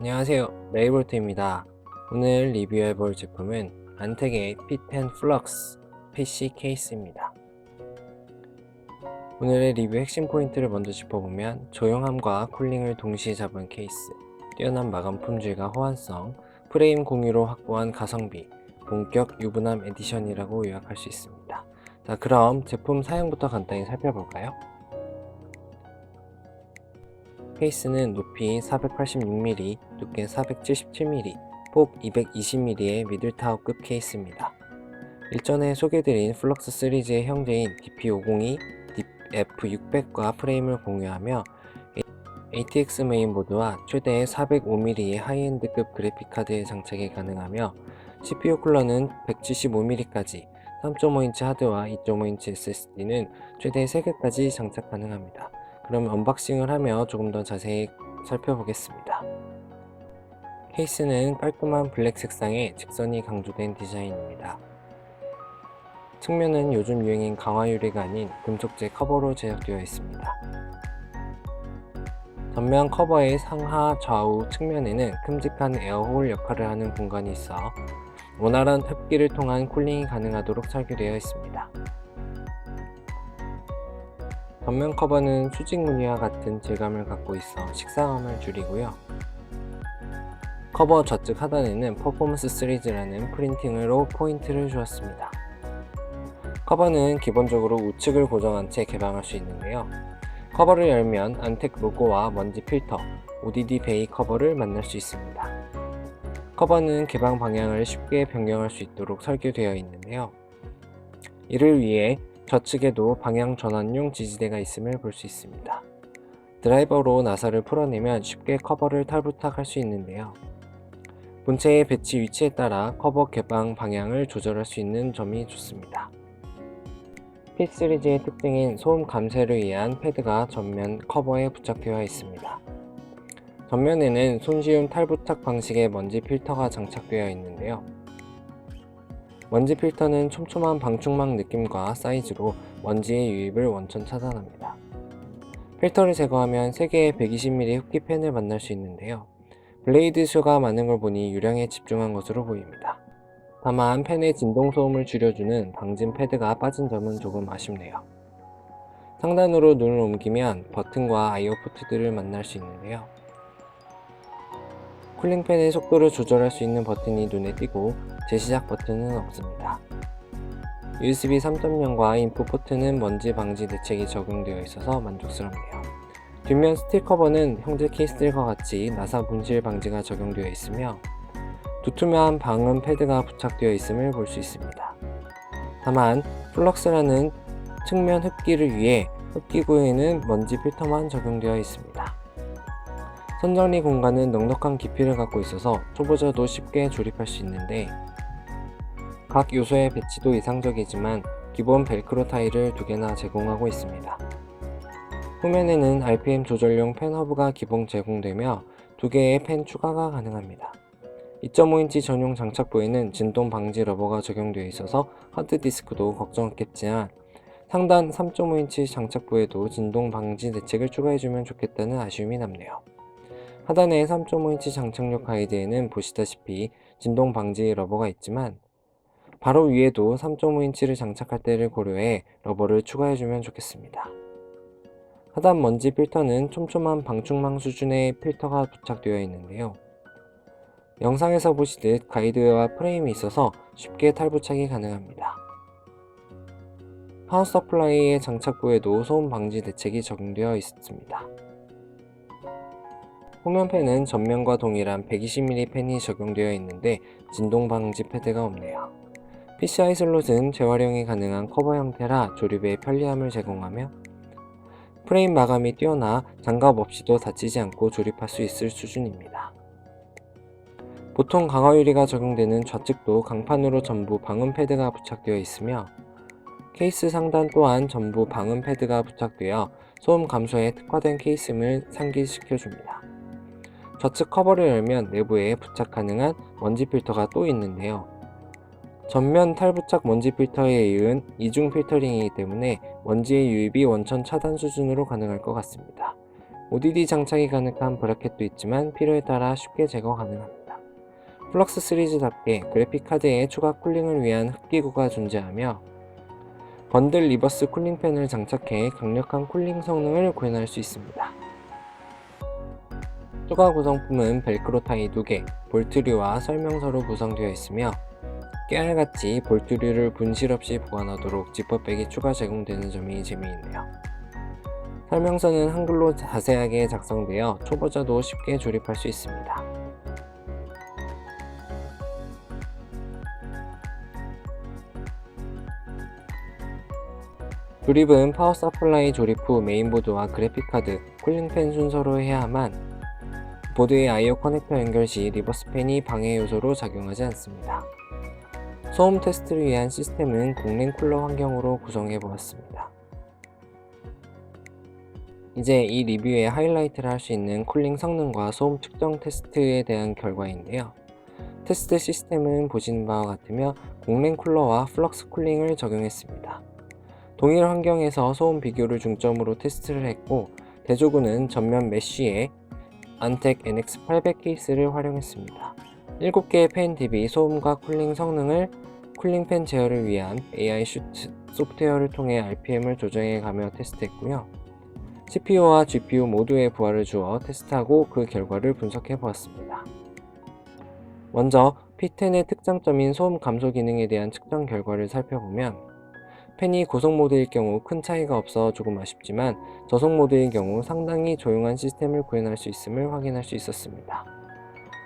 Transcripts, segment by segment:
안녕하세요. 레이볼트입니다. 오늘 리뷰해 볼 제품은 안텍의 핏펜 플럭스 PC 케이스입니다. 오늘의 리뷰 핵심 포인트를 먼저 짚어보면 조용함과 쿨링을 동시에 잡은 케이스 뛰어난 마감 품질과 호환성 프레임 공유로 확보한 가성비 본격 유부남 에디션이라고 요약할 수 있습니다. 자 그럼 제품 사용부터 간단히 살펴볼까요? 케이스는 높이 486mm, 두께 477mm, 폭 220mm의 미들타워급 케이스입니다. 일전에 소개드린 플럭스 시리즈의 형제인 DP502, F600과 프레임을 공유하며 ATX 메인보드와 최대 405mm의 하이엔드급 그래픽카드에 장착이 가능하며 CPU 쿨러는 175mm까지 3.5인치 하드와 2.5인치 SSD는 최대 3개까지 장착 가능합니다. 그럼 언박싱을 하며 조금 더 자세히 살펴보겠습니다. 케이스는 깔끔한 블랙 색상의 직선이 강조된 디자인입니다. 측면은 요즘 유행인 강화 유리가 아닌 금속재 커버로 제작되어 있습니다. 전면 커버의 상하 좌우 측면에는 큼직한 에어홀 역할을 하는 공간이 있어 원활한 흡기를 통한 쿨링이 가능하도록 설계되어 있습니다. 전면 커버는 수직 무늬와 같은 질감을 갖고 있어 식상함을 줄이고요. 커버 좌측 하단에는 퍼포먼스 시리즈라는 프린팅으로 포인트를 주었습니다. 커버는 기본적으로 우측을 고정한 채 개방할 수 있는데요. 커버를 열면 안텍 로고와 먼지 필터, ODD 베이 커버를 만날 수 있습니다. 커버는 개방 방향을 쉽게 변경할 수 있도록 설계되어 있는데요. 이를 위해 좌측에도 방향 전환용 지지대가 있음을 볼 수 있습니다. 드라이버로 나사를 풀어내면 쉽게 커버를 탈부착할 수 있는데요. 본체의 배치 위치에 따라 커버 개방 방향을 조절할 수 있는 점이 좋습니다. 핏 시리즈의 특징인 소음 감쇄를 위한 패드가 전면 커버에 부착되어 있습니다. 전면에는 손쉬운 탈부착 방식의 먼지 필터가 장착되어 있는데요. 먼지 필터는 촘촘한 방충망 느낌과 사이즈로 먼지의 유입을 원천 차단합니다. 필터를 제거하면 3개의 120mm 흡기 펜을 만날 수 있는데요. 블레이드 수가 많은 걸 보니 유량에 집중한 것으로 보입니다. 다만 펜의 진동 소음을 줄여주는 방진 패드가 빠진 점은 조금 아쉽네요. 상단으로 눈을 옮기면 버튼과 아이오 포트들을 만날 수 있는데요. 쿨링팬의 속도를 조절할 수 있는 버튼이 눈에 띄고 재시작 버튼은 없습니다. USB 3.0과 인풋 포트는 먼지 방지 대책이 적용되어 있어서 만족스럽네요. 뒷면 스틸 커버는 형제 케이스들과 같이 나사 분실 방지가 적용되어 있으며 두툼한 방음 패드가 부착되어 있음을 볼 수 있습니다. 다만 플럭스라는 측면 흡기를 위해 흡기 구에는 먼지 필터만 적용되어 있습니다. 선정리 공간은 넉넉한 깊이를 갖고 있어서 초보자도 쉽게 조립할 수 있는데 각 요소의 배치도 이상적이지만 기본 벨크로 타일을 두 개나 제공하고 있습니다. 후면에는 RPM 조절용 펜 허브가 기본 제공되며 두 개의 펜 추가가 가능합니다. 2.5인치 전용 장착 부에는 진동 방지 러버가 적용되어 있어서 하드디스크도 걱정 없겠지만 상단 3.5인치 장착 부에도 진동 방지 대책을 추가해주면 좋겠다는 아쉬움이 남네요. 하단에 3.5인치 장착용 가이드에는 보시다시피 진동 방지 러버가 있지만 바로 위에도 3.5인치를 장착할 때를 고려해 러버를 추가해주면 좋겠습니다. 하단 먼지 필터는 촘촘한 방충망 수준의 필터가 부착되어 있는데요. 영상에서 보시듯 가이드와 프레임이 있어서 쉽게 탈부착이 가능합니다. 파워 서플라이의 장착부에도 소음 방지 대책이 적용되어 있습니다. 후면팬은 전면과 동일한 120mm 팬이 적용되어 있는데 진동 방지 패드가 없네요. PCI 슬롯은 재활용이 가능한 커버 형태라 조립에 편리함을 제공하며 프레임 마감이 뛰어나 장갑 없이도 다치지 않고 조립할 수 있을 수준입니다. 보통 강화 유리가 적용되는 좌측도 강판으로 전부 방음 패드가 부착되어 있으며 케이스 상단 또한 전부 방음 패드가 부착되어 소음 감소에 특화된 케이스임을 상기시켜줍니다. 좌측 커버를 열면 내부에 부착 가능한 먼지 필터가 또 있는데요. 전면 탈부착 먼지 필터에 이은 이중 필터링이기 때문에 먼지의 유입이 원천 차단 수준으로 가능할 것 같습니다. ODD 장착이 가능한 브라켓도 있지만 필요에 따라 쉽게 제거 가능합니다. 플럭스 시리즈답게 그래픽카드에 추가 쿨링을 위한 흡기구가 존재하며 번들 리버스 쿨링팬을 장착해 강력한 쿨링 성능을 구현할 수 있습니다. 추가 구성품은 벨크로 타이 2개, 볼트류와 설명서로 구성되어 있으며 깨알같이 볼트류를 분실 없이 보관하도록 지퍼백이 추가 제공되는 점이 재미있네요. 설명서는 한글로 자세하게 작성되어 초보자도 쉽게 조립할 수 있습니다. 조립은 파워 서플라이 조립 후 메인보드와 그래픽카드, 쿨링팬 순서로 해야만 보드의 I/O 커넥터 연결 시 리버스 팬이 방해 요소로 작용하지 않습니다. 소음 테스트를 위한 시스템은 공랭 쿨러 환경으로 구성해 보았습니다. 이제 이 리뷰의 하이라이트를 할 수 있는 쿨링 성능과 소음 측정 테스트에 대한 결과인데요. 테스트 시스템은 보시는 바와 같으며 공랭 쿨러와 플럭스 쿨링을 적용했습니다. 동일 환경에서 소음 비교를 중점으로 테스트를 했고 대조군은 전면 메쉬에 안텍 NX800 케이스를 활용했습니다. 7개의 팬 대비 소음과 쿨링 성능을 쿨링팬 제어를 위한 AI 슈트 소프트웨어를 통해 RPM을 조정해 가며 테스트했고요. CPU와 GPU 모두의 부하를 주어 테스트하고 그 결과를 분석해 보았습니다. 먼저 P10의 특장점인 소음 감소 기능에 대한 측정 결과를 살펴보면 팬이 고속 모드일 경우 큰 차이가 없어 조금 아쉽지만 저속 모드일 경우 상당히 조용한 시스템을 구현할 수 있음을 확인할 수 있었습니다.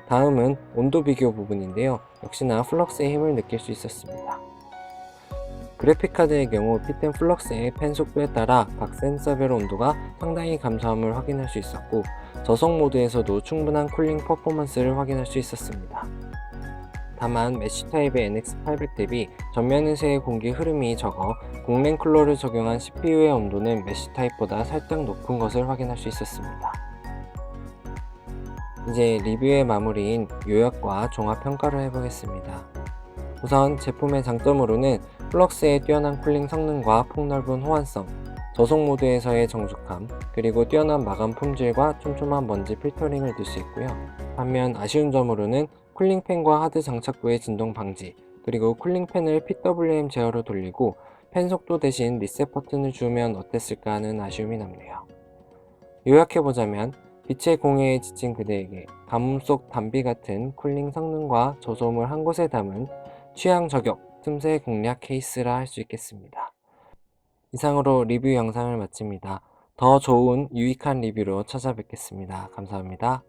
다음은 온도 비교 부분인데요. 역시나 플럭스의 힘을 느낄 수 있었습니다. 그래픽카드의 경우 P10 플럭스의 팬 속도에 따라 각 센서별 온도가 상당히 감소함을 확인할 수 있었고 저속 모드에서도 충분한 쿨링 퍼포먼스를 확인할 수 있었습니다. 다만 메쉬 타입의 NX800 대비 전면에서의 공기 흐름이 적어 공랭 쿨러를 적용한 CPU의 온도는 메쉬 타입보다 살짝 높은 것을 확인할 수 있었습니다. 이제 리뷰의 마무리인 요약과 종합 평가를 해보겠습니다. 우선 제품의 장점으로는 플럭스의 뛰어난 쿨링 성능과 폭넓은 호환성, 저속 모드에서의 정숙함, 그리고 뛰어난 마감 품질과 촘촘한 먼지 필터링을 들 수 있고요. 반면 아쉬운 점으로는 쿨링팬과 하드 장착 부의 진동 방지, 그리고 쿨링팬을 PWM 제어로 돌리고 팬 속도 대신 리셋 버튼을 주면 어땠을까 하는 아쉬움이 남네요. 요약해보자면 빛의 공해에 지친 그대에게 가뭄 속 담비 같은 쿨링 성능과 저소음을 한 곳에 담은 취향 저격 틈새 공략 케이스라 할 수 있겠습니다. 이상으로 리뷰 영상을 마칩니다. 더 좋은 유익한 리뷰로 찾아뵙겠습니다. 감사합니다.